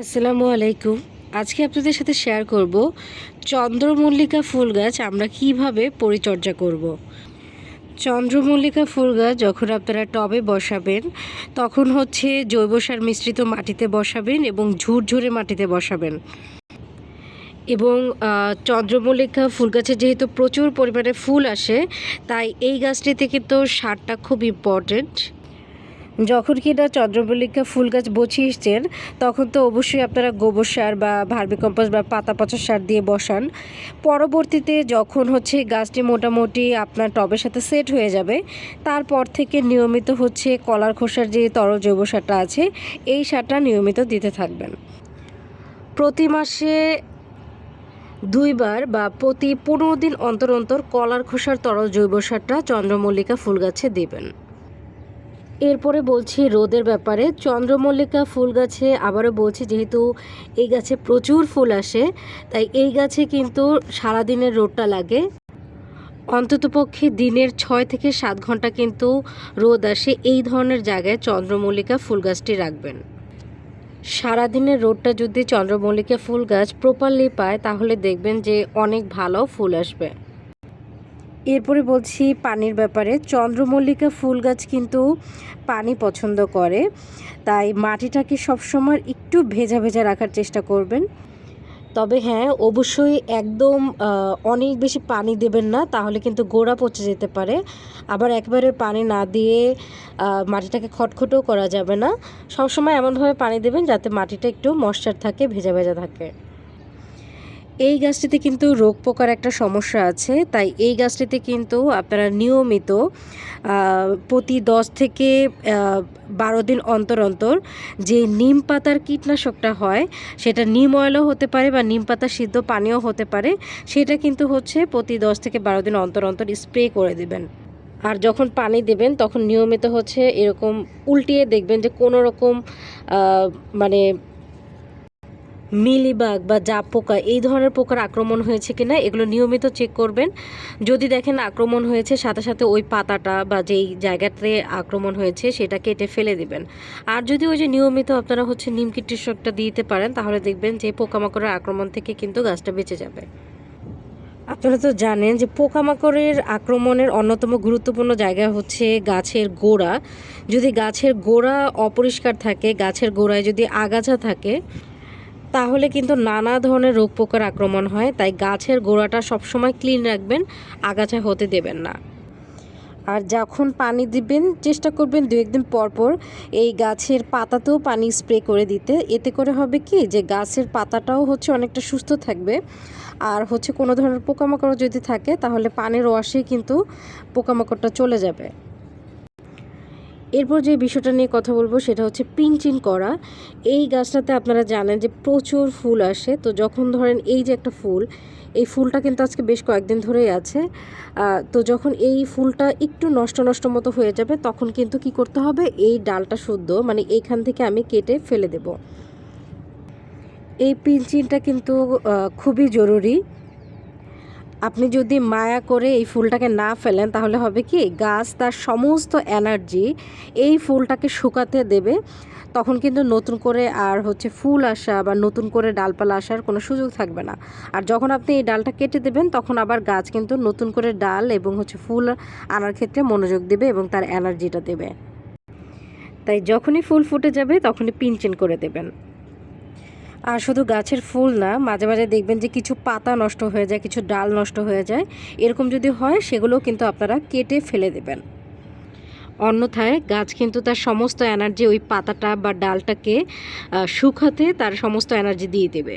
আসসালামু আলাইকুম। আজকে আপনাদের সাথে শেয়ার করব চন্দ্রমল্লিকা ফুল গাছ আমরা কীভাবে পরিচর্যা করব। চন্দ্রমল্লিকা ফুল গাছ যখন আপনারা টবে বসাবেন, তখন হচ্ছে জৈব সার মিশ্রিত মাটিতে বসাবেন এবং ঝুরঝুরে মাটিতে বসাবেন। এবং চন্দ্রমল্লিকা ফুল গাছে যেহেতু প্রচুর পরিমাণে ফুল আসে, তাই এই গাছটি থেকে তো সারটা খুব ইম্পর্টেন্ট যখন কিনা চন্দ্রমল্লিকা ফুল গাছ বছিয়েছেন তখন তো অবশ্যই আপনারা গোবর সার বা ভার্মিকম্পোস্ট বা পাতা পচা সার দিয়ে বসান। পরবর্তীতে যখন হচ্ছে গাছটি মোটামুটি আপনার টবের সাথে সেট হয়ে যাবে, তারপর থেকে নিয়মিত হচ্ছে কলার খোসার যে তরল জৈব সারটা আছে, এই সারটা নিয়মিত দিতে থাকবেন। প্রতি মাসে দুইবার বা প্রতি পনেরো দিন অন্তর অন্তর কলার খোসার তরল জৈব সারটা চন্দ্রমল্লিকা ফুল গাছে দেবেন। এরপরে বলছি রোদের ব্যাপারে। চন্দ্রমল্লিকা ফুল গাছে আবারও বলছি, যেহেতু এই গাছে প্রচুর ফুল আসে, তাই এই গাছে কিন্তু সারাদিনের রোদটা লাগে। অন্ততপক্ষে দিনের ছয় থেকে সাত ঘণ্টা কিন্তু রোদ আসে। এই ধরনের জায়গায় চন্দ্রমল্লিকা ফুল গাছটি রাখবেন। সারাদিনের রোদটা যদি চন্দ্রমল্লিকা ফুল গাছ প্রপারলি পায়, তাহলে দেখবেন যে অনেক ভালো ফুল আসবে। এরপরে বলছি পানির ব্যাপারে। চন্দ্রমল্লিকা ফুল গাছ কিন্তু পানি পছন্দ করে, তাই মাটিটাকে সবসময় একটু ভেজা ভেজা রাখার চেষ্টা করবেন। তবে হ্যাঁ অবশ্যই একদম অনেক বেশি পানি দেবেন না, তাহলে কিন্তু গোড়া পচে যেতে পারে। আবার একবারে পানি না দিয়ে মাটিটাকে খটখটেও করা যাবে না। সবসময় এমনভাবে পানি দেবেন যাতে মাটিটা একটু ময়শ্চার থাকে, ভেজা ভেজা থাকে। এই গাছটিতে কিন্তু রোগ পোকার একটা সমস্যা আছে, তাই এই গাছটিতে কিন্তু আপনারা নিয়মিত প্রতি দশ থেকে বারো দিন অন্তর অন্তর যে নিম পাতার কীটনাশকটা হয়, সেটা নিম অয়েলও হতে পারে বা নিম পাতা সিদ্ধ পানীয় হতে পারে, সেটা কিন্তু হচ্ছে প্রতি দশ থেকে বারো দিন অন্তর অন্তর স্প্রে করে দেবেন। আর যখন পানি দেবেন, তখন নিয়মিত হচ্ছে এরকম উল্টিয়ে দেখবেন যে কোনো রকম মানে মিলিবাগ বা জাপ পোকা, এই ধরনের পোকার আক্রমণ হয়েছে কিনা, এগুলো নিয়মিত চেক করবেন। যদি দেখেন আক্রমণ হয়েছে, সাথে সাথে ওই পাতাটা বা যেই জায়গাতে আক্রমণ হয়েছে, সেটা কেটে ফেলে দিবেন। আর যদি ওই যে নিয়মিত আপনারা হচ্ছে নিম কীটনাশকটা দিতে পারেন, তাহলে দেখবেন যে পোকামাকড়ের আক্রমণ থেকে কিন্তু গাছটা বেঁচে যাবে। আপনারা তো জানেন যে পোকামাকড়ের আক্রমণের অন্যতম গুরুত্বপূর্ণ জায়গা হচ্ছে গাছের গোড়া। যদি গাছের গোড়া অপরিষ্কার থাকে, গাছের গোড়ায় যদি আগাছা থাকে তাহলে কিন্তু নানা ধরনের রোগ পোকার আক্রমণ হয়, তাই গাছের গোড়াটা সবসময় ক্লিন রাখবেন, আগাছা হতে দেবেন না। আর যখন পানি দিবেন, চেষ্টা করবেন দু একদিন পর পর এই গাছের পাতাতেও পানি স্প্রে করে দিতে। এতে করে হবে কি যে গাছের পাতাটাও হচ্ছে অনেকটা সুস্থ থাকবে। আর হচ্ছে কোনো ধরনের পোকামাকড় যদি থাকে, তাহলে পানির ওয়াশেই কিন্তু পোকামাকড়টা চলে যাবে। এরপর যে বিষয়টা নিয়ে কথা বলব সেটা হচ্ছে পিঞ্চিন করা। এই গাছটাতে আপনারা জানেন যে প্রচুর ফুল আসে। তো যখন ধরেন এই যে একটা ফুল, এই ফুলটা কিন্তু আজকে বেশ কয়েকদিন ধরেই আছে। তো যখন এই ফুলটা একটু নষ্ট নষ্ট মতো হয়ে যাবে, তখন কিন্তু কি করতে হবে? এই ডালটা শুদ্ধ মানে এইখান থেকে আমি কেটে ফেলে দেব। এই পিঞ্চিনটা কিন্তু খুবই জরুরি। আপনি যদি মায়া করে এই ফুলটাকে না ফেলেন, তাহলে হবে কি, গাছ তার সমস্ত এনার্জি এই ফুলটাকে শুকাতে দেবে। তখন কিন্তু নতুন করে আর হচ্ছে ফুল আসা বা নতুন করে ডালপালা আসার কোনো সুযোগ থাকবে না। আর যখন আপনি এই ডালটা কেটে দেবেন, তখন আবার গাছ কিন্তু নতুন করে ডাল এবং হচ্ছে ফুল আনার ক্ষেত্রে মনোযোগ দেবে এবং তার এনার্জিটা দেবে। তাই যখনই ফুল ফুটে যাবে, তখনই পিনচেন করে দেবেন। আর শুধু গাছের ফুল না, মাঝে মাঝে দেখবেন যে কিছু পাতা নষ্ট হয়ে যায়, কিছু ডাল নষ্ট হয়ে যায়। এরকম যদি হয় সেগুলো কিন্তু আপনারা কেটে ফেলে দেবেন। অন্যথায় গাছ কিন্তু তার সমস্ত এনার্জি ওই পাতাটা বা ডালটাকে শুকাতে তার সমস্ত এনার্জি দিয়ে দেবে।